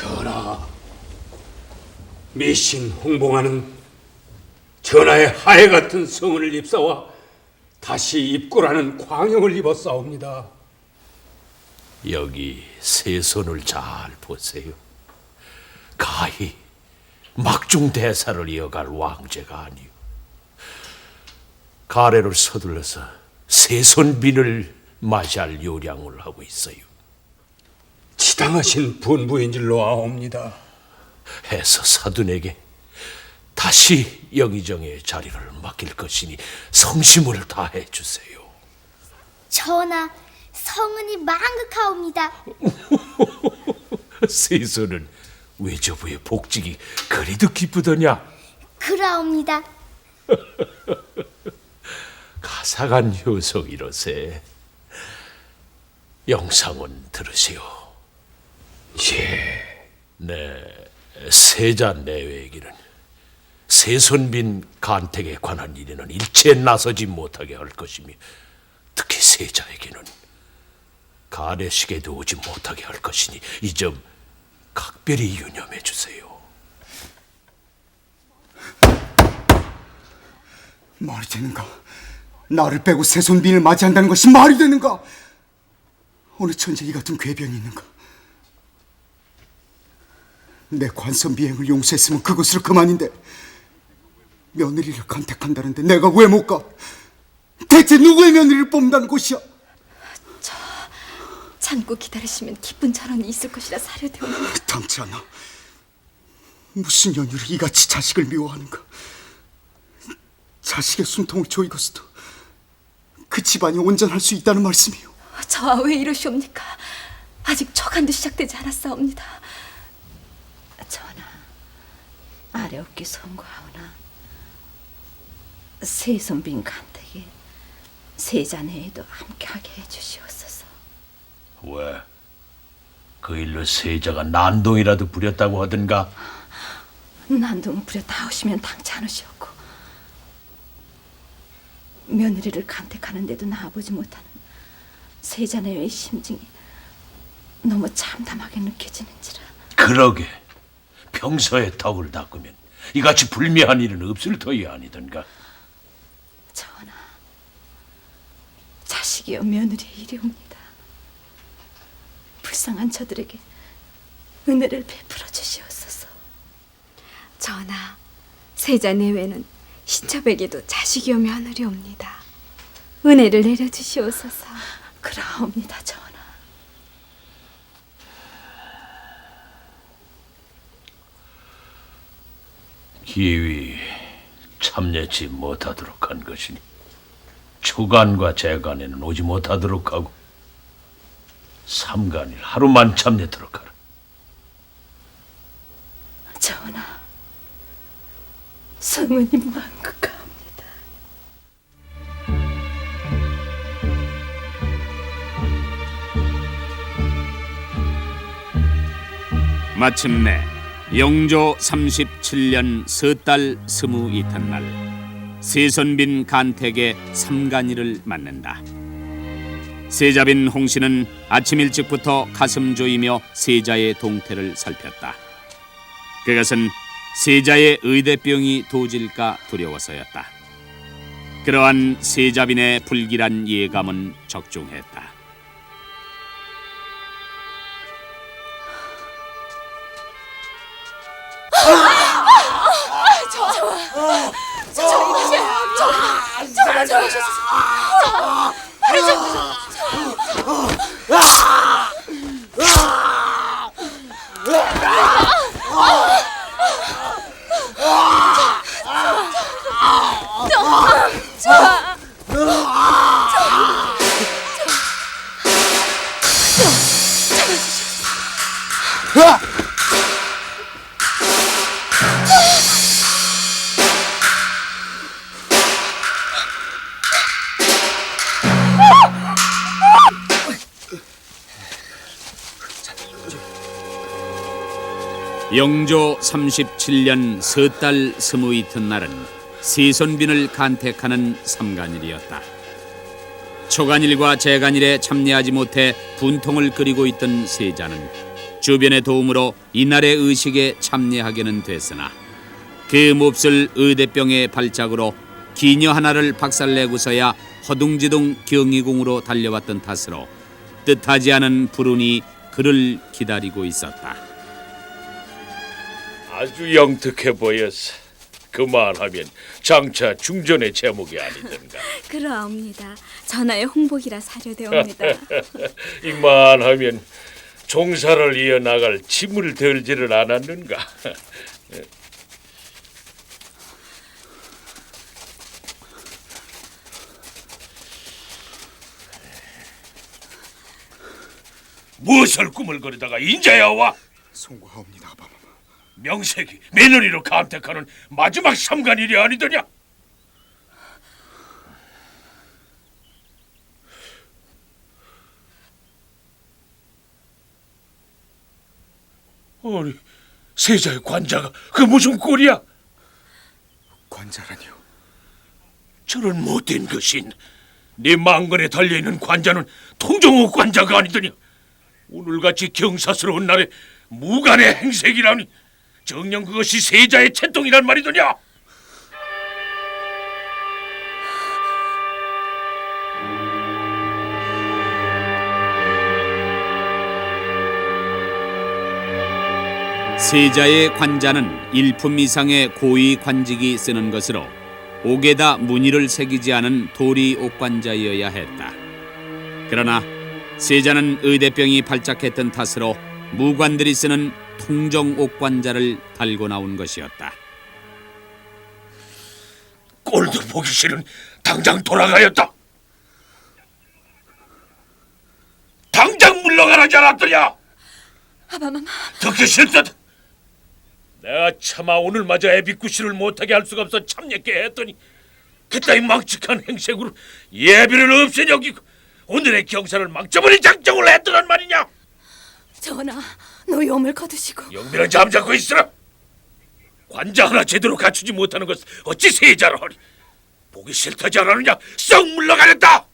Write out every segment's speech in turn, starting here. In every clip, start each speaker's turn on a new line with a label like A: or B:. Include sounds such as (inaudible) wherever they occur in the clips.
A: 전하, 미신 홍봉하는 전하의 하해 같은 성을 입사와 다시 입고라는 광형을 입었사옵니다.
B: 여기 세 손을 잘 보세요. 가히 막중 대사를 이어갈 왕제가 아니요. 가래를 서둘러서 세손빈을 맞이할 요량을 하고 있어요.
A: 지당하신 분부인 줄로 아옵니다.
B: 해서 사돈에게 다시 영의정의 자리를 맡길 것이니 성심을 다해 주세요.
C: 전하, 성은이 망극하옵니다. (laughs)
B: 세손은 외조부의 복직이 그리도 기쁘더냐?
C: 그라옵니다. (laughs)
B: 가사간 효성이로세. 영상은 들으시오.
A: 예,
B: 네, 세자 내외에게는 세손빈 간택에 관한 일에는 일체 나서지 못하게 할 것이며 특히 세자에게는 가래식에도 오지 못하게 할 것이니 이 점 각별히 유념해 주세요.
D: 말이 되는가? 나를 빼고 세손빈을 맞이한다는 것이 말이 되는가? 어느 천재 이 같은 궤변이 있는가? 내 관선 비행을 용서했으면 그것으로 그만인데 며느리를 간택한다는데 내가 왜 못 가? 대체 누구의 며느리를 뽑는다는 것이야?
E: 참고 기다리시면 기쁜 전원이 있을 것이라 사료되오니
D: 당치 않아. 무슨 연유로 이같이 자식을 미워하는가? 자식의 숨통을 조이고서도 그 집안이 온전할 수 있다는 말씀이요.
E: 저와 왜 이러시옵니까? 아직 처간도 시작되지 않았사옵니다. 전하, 아래옵기 송구하오나 세손빈 간택에 세자네에도 함께하게 해주시옵소서.
B: 왜? 그 일로 세자가 난동이라도 부렸다고 하던가?
E: 난동 부려 다오시면 당치 않으시옵고 며느리를 간택하는데도 나아보지 못하는 세자네의 심증이 너무 참담하게 느껴지는지라
B: 그러게 평소에 덕을 닦으면 이같이 불미한 일은 없을 터이 아니던가
E: 전하 자식이여 며느리의 일이옵니다 불쌍한 저들에게 은혜를 베풀어 주시옵소서
F: 전하, 세자 내외는 신첩에게도 자식이요 며느리옵니다. 은혜를 내려 주시옵소서.
E: 그라옵니다 전하
B: 기위 참여치 못하도록 한 것이니 초간과 재간에는 오지 못하도록 하고 삼간일 하루만 참여토록 하라.
E: 전하 성은이 만극합니다.
G: 마침내 영조 37년 서달 스무 이튿날 세선빈 간택의 삼간이를 맞는다. 세자빈 홍씨는 아침 일찍부터 가슴 조이며 세자의 동태를 살폈다. 그것은 세자의 의대병이 도질까 두려워서였다. 그러한 세자빈의 불길한 예감은 적중했다. 아, 저, 저, 저, 저, 팔을 좀 저, 영조 37년 서달 스무 이튿날은 세손빈을 간택하는 삼간일이었다. 초간일과 재간일에 참여하지 못해 분통을 끓이고 있던 세자는 주변의 도움으로 이날의 의식에 참여하게는 됐으나 그 몹쓸 의대병의 발작으로 기녀 하나를 박살내고서야 허둥지둥 경희궁으로 달려왔던 탓으로 뜻하지 않은 불운이 그를 기다리고 있었다.
B: 아주 영특해 보였어. 그만하면 장차 중전의 제목이 아니던가. (laughs)
F: 그러옵니다. 전하의 홍복이라 사료되옵니다. (laughs)
B: 이만하면 종사를 이어나갈 짐을 덜지를 않았는가. (laughs) 무엇을 꾸물거리다가 인자야 와?
D: 송구하옵니다 아바마마
B: 명색이 며느리로 감택하는 마지막 삼간일이 아니더냐? 아니, 세자의 관자가 그 무슨 꼴이야?
D: 관자라니요
B: 저런 못된 것인 네 망건에 달려있는 관자는 통정호 관자가 아니더냐? 오늘같이 경사스러운 날에 무관의 행색이라니 정녕 그것이 세자의 채통이란 말이더냐?
G: 세자의 관자는 일품 이상의 고위 관직이 쓰는 것으로 옥에다 무늬를 새기지 않은 도리 옥관자여야 했다. 그러나 세자는 의대병이 발작했던 탓으로 무관들이 쓰는 통정 옥관자를 달고 나온 것이었다.
B: 꼴도 보기 싫은 당장 돌아가였다. 당장 물러가라지 않았더냐?
E: 아바마마
B: 듣기 싫다. 내가 차마 오늘마저 애비구실을 못하게 할 수가 없어 참였게 했더니 그따위 망측한 행색으로 예비를 없애 여기고 오늘의 경사를 망쳐버린 작정을 했더란 말이냐?
E: 전하 노여움을 거두시고
B: 영민한 잠자고 있으라. 관자 하나 제대로 갖추지 못하는 것을 어찌 세자라 하리? 보기 싫다지 않았느냐? 썩 물러가렸다.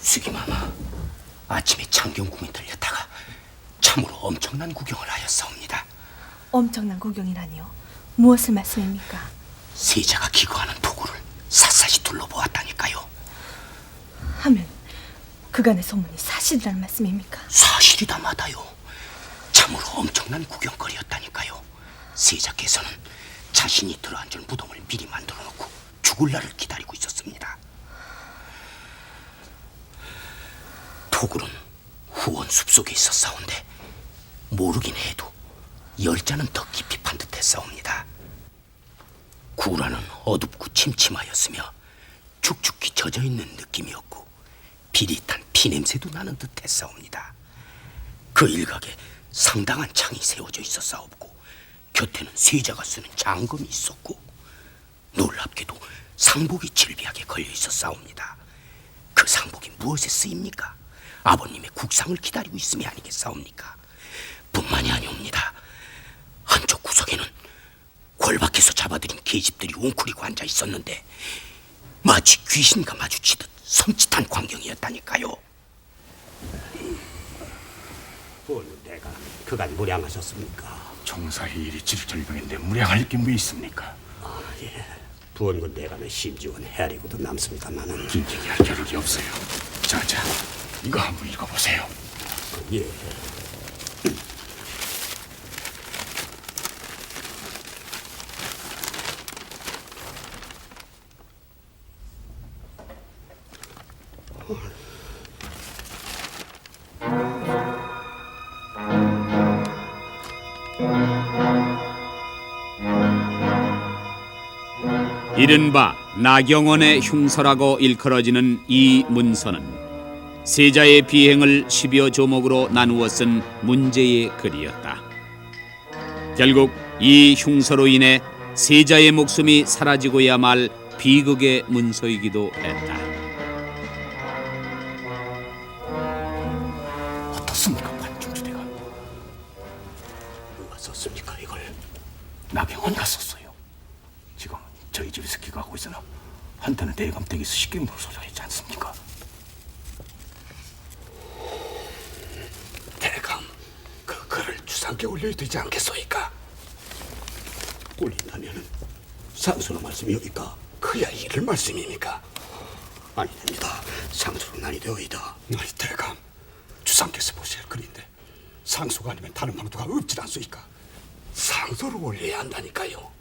H: 수기마마 아침에 창경궁에 들렸다가 참으로 엄청난 구경을 하였사옵니다
E: 엄청난 구경이라니요 무엇을 말씀입니까?
H: 세자가 기거하는 도구를 샅샅이 둘러보았다니까요
E: 하면 그간의 소문이 사실이라는 말씀입니까?
H: 사실이다 마다요. 참으로 엄청난 구경거리였다니까요. 세자께서는 자신이 들어앉을 무덤을 미리 만들어 놓고 죽을 날을 기다리고 있었습니다. 토굴은 후원 숲속에 있었사온데 모르긴 해도 열자는 더 깊이 판 듯했사옵니다. 구라는 어둡고 침침하였으며 축축히 젖어 있는 느낌이었고 비릿한 피냄새도 나는 듯했사옵니다 그 일각에 상당한 창이 세워져 있었사옵고 곁에는 세자가 쓰는 장검이 있었고 놀랍게도 상복이 질비하게 걸려 있었사옵니다 그 상복이 무엇에 쓰입니까? 아버님의 국상을 기다리고 있음이 아니겠사옵니까? 뿐만이 아니옵니다. 한쪽 구석에는 골박해서 잡아들인 계집들이 웅크리고 앉아 있었는데 마치 귀신과 마주치듯 섬찟한 광경이었다니까요.
I: 내가 그간 무량하셨습니까?
J: 종사의 일이 질절명인데 무량할 게 뭐 있습니까?
I: 부원군 대간은 심지어는 헤아리고도 남습니다만은
J: 진작에 할 겨를이 없어요. 자자, 이거 한번 읽어보세요.
I: 예.
G: 이른바 나경원의 흉서라고 일컬어지는 이 문서는 세자의 비행을 10여 조목으로 나누어 쓴 문제의 글이었다. 결국 이 흉서로 인해 세자의 목숨이 사라지고야 말 비극의 문서이기도 했다.
J: 가고 있으나 한때는 대감댁에서 쉽게 물소설했지 않습니까?
I: 대감, 그 글을 주상께 올려야 되지 않겠소이까? 올린다면은 상수로 말씀이오니까 그야 이를 말씀입니까? 아니됩니다. 상수로 난이 되어이다. 아니 대감, 주상께서 보실 글인데 상수가 아니면 다른 방도가 없질 않소이까? 상소를 올려야 한다니까요.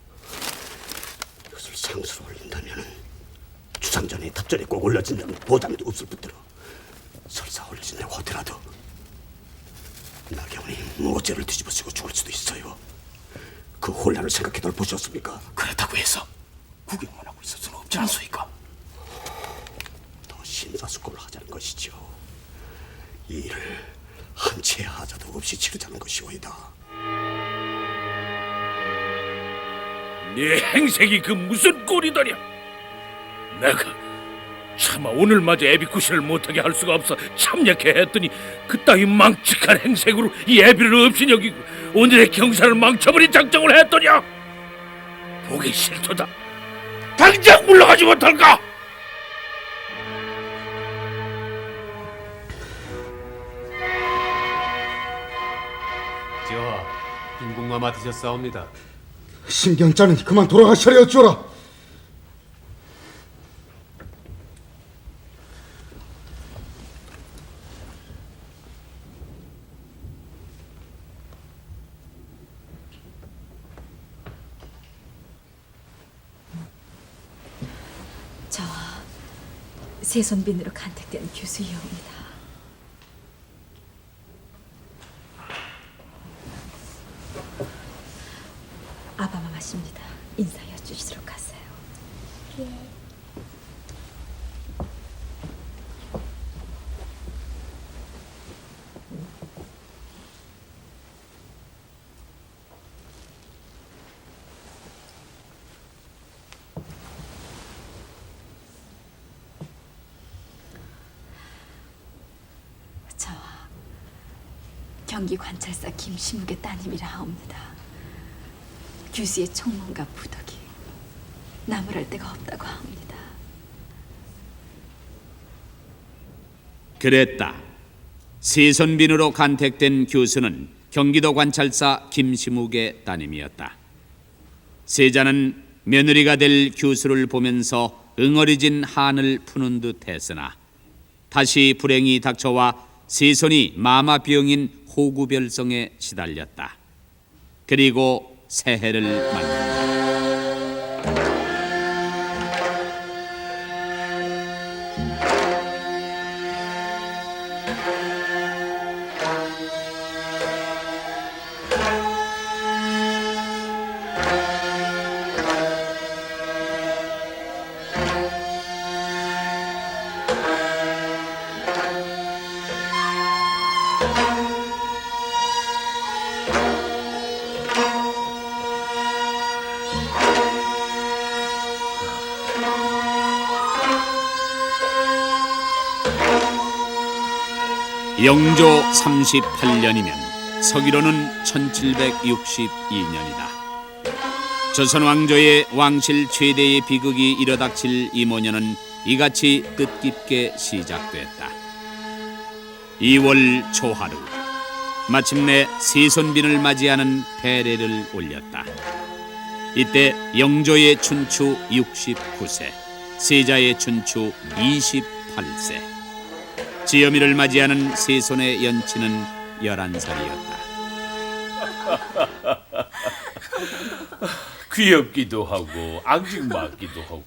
I: 상수로 올린다면은 주상전에 답전에 꼭 올려진다면 보담도 없을 뿐더러 설사 올려진다고 하더라도 나경원이 모재를 뒤집어쓰고 죽을 수도 있어요. 그 혼란을 생각해들 보셨습니까? 그렇다고 해서 구경만 하고 있을 수는 없지 않소이까? 더 심사숙고를 하자는 것이죠. 이 일을 한채 하자도 없이 치르자는 것이오이다.
B: 네 행색이 그 무슨 꼴이더냐? 내가 차마 오늘마저 애비쿠시를 못하게 할 수가 없어 참여케 했더니 그따위 망측한 행색으로 이 애비를 없이 여기고 오늘의 경사를 망쳐버린 작정을 했더냐? 보기 싫도다. 당장 물러가지 못할까?
K: 지하 빈궁마 맡으셨사옵니다.
D: 신경자는 그만 돌아가셔야 어쩌라.
E: 저 세손빈으로 간택된 교수이옵니다. 마십니다. 인사해 주시도록 하세요. 저 경기 관찰사 김시묵의 따님이라 하옵니다. 규수의 총무가 부덕이 나무랄 데가 없다고 하옵니다.
G: 그랬다. 세선빈으로 간택된 교수는 경기도 관찰사 김시묵의 따님이었다. 세자는 며느리가 될 교수를 보면서 응어리진 한을 푸는 듯 했으나 다시 불행이 닥쳐와 세손이 마마병인 호구별성에 시달렸다. 그리고 새해를 만났다. 영조 38년이면 서기로는 1762년이다. 조선 왕조의 왕실 최대의 비극이 일어닥칠 이모년은 이같이 뜻깊게 시작됐다. 2월 초하루 마침내 세손빈을 맞이하는 배례를 올렸다. 이때 영조의 춘추 69세, 세자의 춘추 28세. 지여미를 맞이하는 세 손의 연치는 11살이었다. (laughs)
B: 귀엽기도 하고 앙증맞기도 하고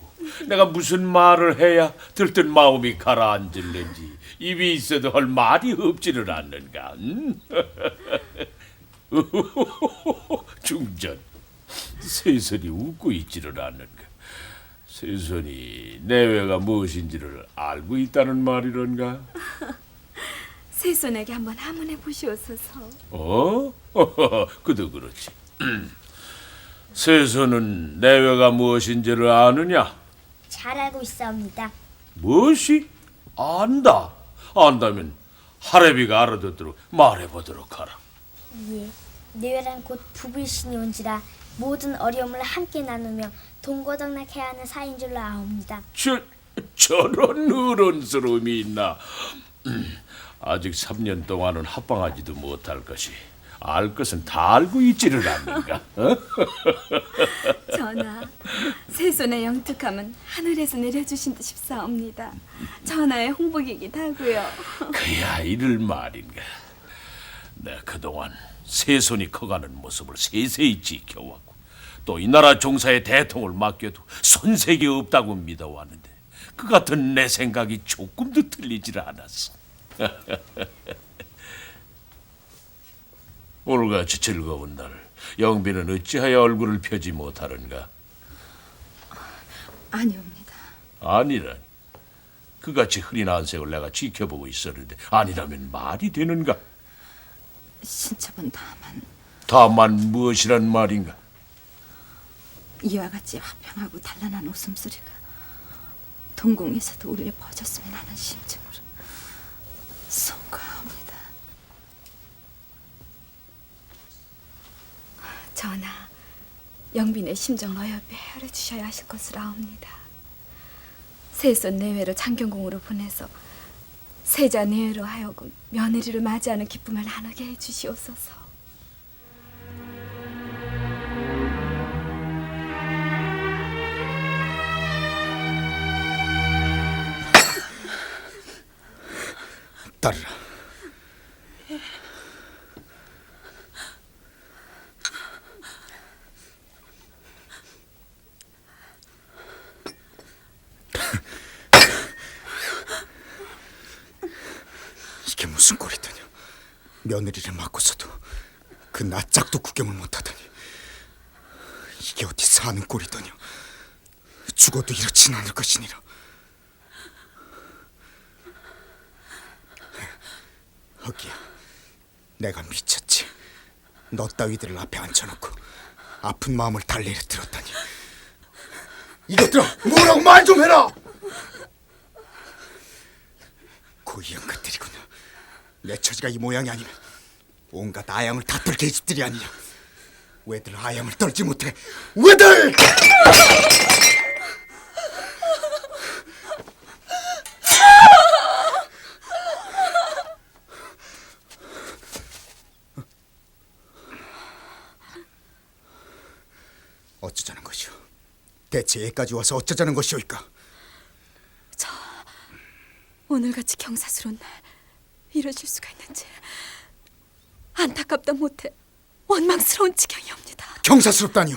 B: 내가 무슨 말을 해야 들뜬 마음이 가라앉을는지 입이 있어도 할 말이 없지를 않는가 음? (laughs) 중전 세선이 웃고 있지를 않는가 세선이 내외가 무엇인지를 알고 있다는 말이런가 (laughs)
F: 세손에게 한번 하문해 보시옵소서.
B: 어? (laughs) 그도 그렇지. (clears throat) 세선은 내외가 무엇인지를 아느냐?
C: 잘 알고 있사옵니다.
B: 무엇이? 안다. 안다면 하레비가 알아듣도록 말해보도록 하라.
C: 예, 내외란 곧 부부신이 온지라 모든 어려움을 함께 나누며 동고동락해야 하는 사이인 줄로 아옵니다.
B: 저, 저런 어른스러움이 있나? 음, 아직 3년 동안은 합방하지도 못할 것이 알 것은 다 알고 있지를 않는가? 어? (laughs)
F: 전하, 세손의 영특함은 하늘에서 내려주신 듯 싶사옵니다. 전하의 홍복이기도 하고요.
B: 그 아이를 말인가. 내가 그동안 세손이 커가는 모습을 세세히 지켜왔고 또 이 나라 종사의 대통을 맡겨도 손색이 없다고 믿어왔는데 그 같은 내 생각이 조금도 틀리질 않았어. (laughs) 오늘같이 즐거운 날 영빈은 어찌하여 얼굴을 펴지 못하는가?
E: 아니옵니다.
B: 아니라 그같이 흐린 안색을 내가 지켜보고 있었는데 아니라면 말이 되는가?
E: 신첩은 다만
B: 다만 무엇이란 말인가?
E: 이와 같이 화평하고 단란한 웃음소리가 동궁에서도 울려 퍼졌으면 하는 심정으로 송구합니다.
F: 전하, 영빈의 심정을 어여삐 헤아려 주셔야 하실 것을 아옵니다. 세손 내외로 창경궁으로 보내서 세자 내외로 하여금 며느리를 맞이하는 기쁨을 나누게 해 주시옵소서.
D: 따르라. 이게 무슨 꼴이더냐? 며느리를 맡고서도 그 낯짝도 구경을 못하다니 이게 어디 사는 꼴이더냐? 죽어도 이렇진 않을 것이니라. 허기야, 내가 미쳤지. 너 따위들을 앞에 앉혀놓고 아픈 마음을 달래려 들었다니. 이것들아, 뭐라고 말 좀 해라. 고이한 것들이구나. 내 처지가 이 모양이 아니면 온갖 아양을 다떨 계집들이 아니냐. 왜들 아양을 떨지 못해? 왜들? 어쩌자는 것이오? 대체 여기까지 와서 어쩌자는 것이오이까?
F: 오늘같이 경사스러운 날 이러실 수가 있는지 안타깝다 못해 원망스러운 지경이옵니다.
D: 경사스럽다니요.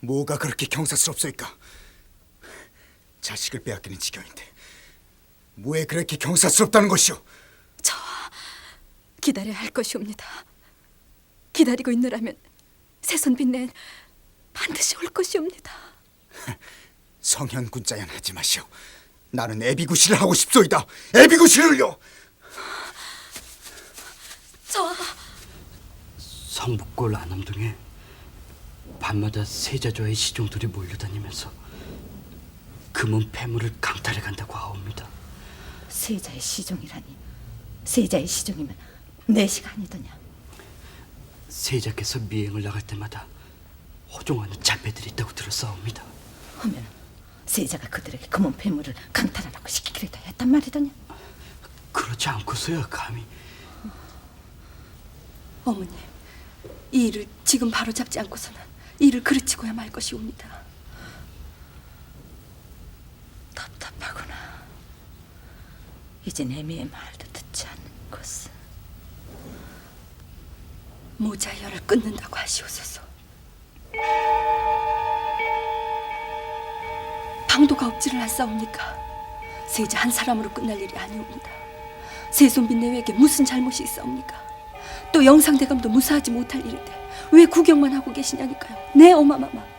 D: 뭐가 그렇게 경사스럽소이까? 자식을 빼앗기는 지경인데 뭐에 그렇게 경사스럽다는 것이오?
F: 기다려야 할 것이옵니다. 기다리고 있느라면 새손 빛낸 반드시 올 것이옵니다. (laughs)
D: 성현군자연 하지 마시오. 나는 애비구실을 하고 싶소이다. 애비구실을요.
F: 저
H: 성북골 안암동에 밤마다 세자조의 시종들이 몰려다니면서 금은 폐물을 강탈해 간다고 하옵니다.
E: 세자의 시종이라니 세자의 시종이면 내 시간이더냐
H: 세자께서 미행을 나갈 때마다 호종하는 잡배들이 있다고 들었사옵니다.
E: 하면 세자가 그들에게 금은 폐물을 강탈하라고 시키기라도 했단 말이더냐
H: 그렇지 않고서야 감히
F: 어머님, 이 일을 지금 바로 잡지 않고서는 일을 그르치고야 말 것이옵니다.
E: 답답하구나 이제 내미의 말도 듣지 않는 것은
F: 모자 열을 끊는다고 하시옵소서. 방도가 없지를 않사옵니까? 세자 한 사람으로 끝날 일이 아니옵니다. 세손빈 내외에게 무슨 잘못이 있사옵니까? 또 영상대감도 무사하지 못할 일인데 왜 구경만 하고 계시냐니까요. 네 어마마마.